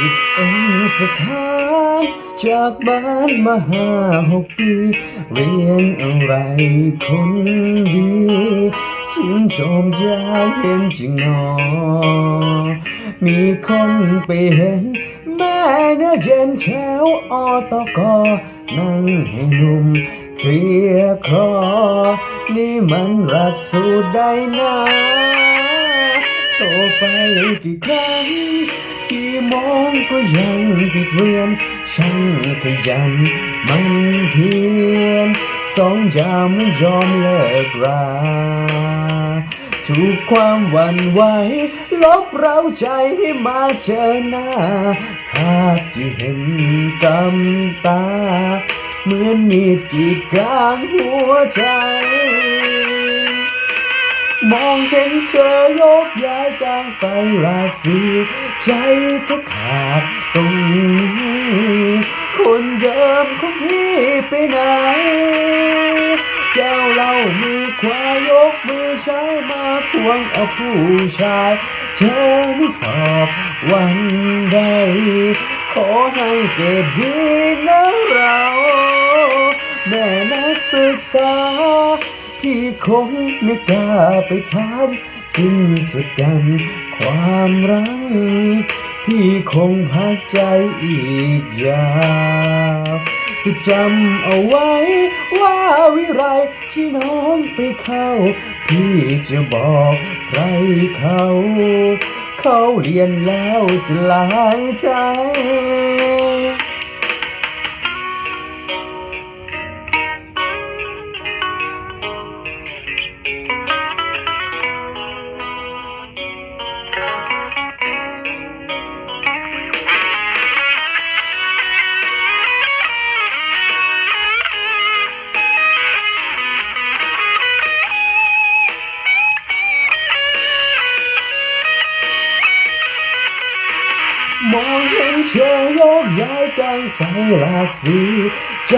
ติดเองสถานจากบ้านมาห้าหกปี เรียนอะไรคนดีชื่นชมยาเย็นจริงหนอ มีคนไปเห็น แม่เนื้อเย็นแถวอตกนั่งให้หนุ่มเคลียร์คอนี่มันรักสูดได้นะ โทรไปกี่ครั้ง กี่โมงก็ยังติดเรียนช่างขยันมันเพียรสองยามไม่ยอมเลิกราถูกความหวั่นไหวลบเราใจให้มาเจอหน้าภาพที่เห็นกำตา เหมือนมีดกีดกลางหัวใจ มองเห็นเธอยกย้ายกลางไฟหลากสีใจแทบขาดตรงนี้คนเดิมของพี่ไปไหนแก้วเหล้ามือขวายกมือใช้ายมาควงเอาผู้ชาย เธอไม่สอบวันใด ขอให้เก็บดีนะเรา แม่นักศึกษา คงไม่กล้าไปทานสิ้นสุดกันความรักพี่คงพักใจอีกยาวจะจำเอาไว้ว่าวิไรที่น้องไปเข้า พี่จะบอกใครเขา เขาเรียนแล้วจะหลายใจ มองเห็นเธอยกย้ายกันใส่หลากสี ใจ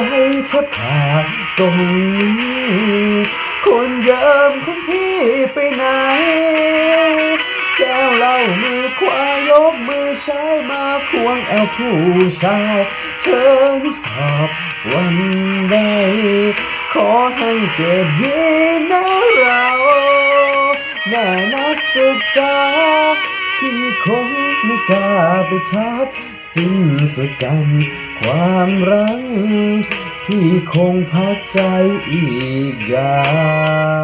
แทบขาดตรงนี้คนเดิมของพี่ไปไหน แก้วเหล้ามือขวายกมือใช้มาควงเอาผู้ชายเธอไม่สอบวันใดขอให้เก็บดีนะเราแม่นักศึกษา ไม่กล้าไปทักสิ้นสุดกันความรักพี่คงพักใจอีกยา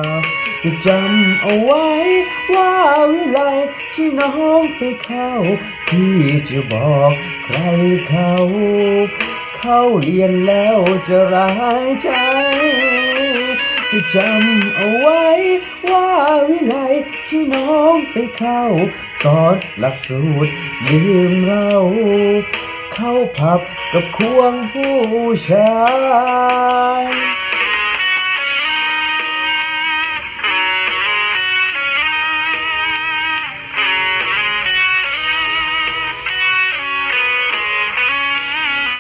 วจะจำเอาไว้ว่าวิไลที่น้องไปเข้า พี่จะบอกใครเขา เข้าเรียนแล้วจะร้ายใจ จะจำเอาไว้ ว่าวิไลที่น้องไปเข้า สอนหลักสูตรลืมเรา เข้าผับกับควงผู้ชาย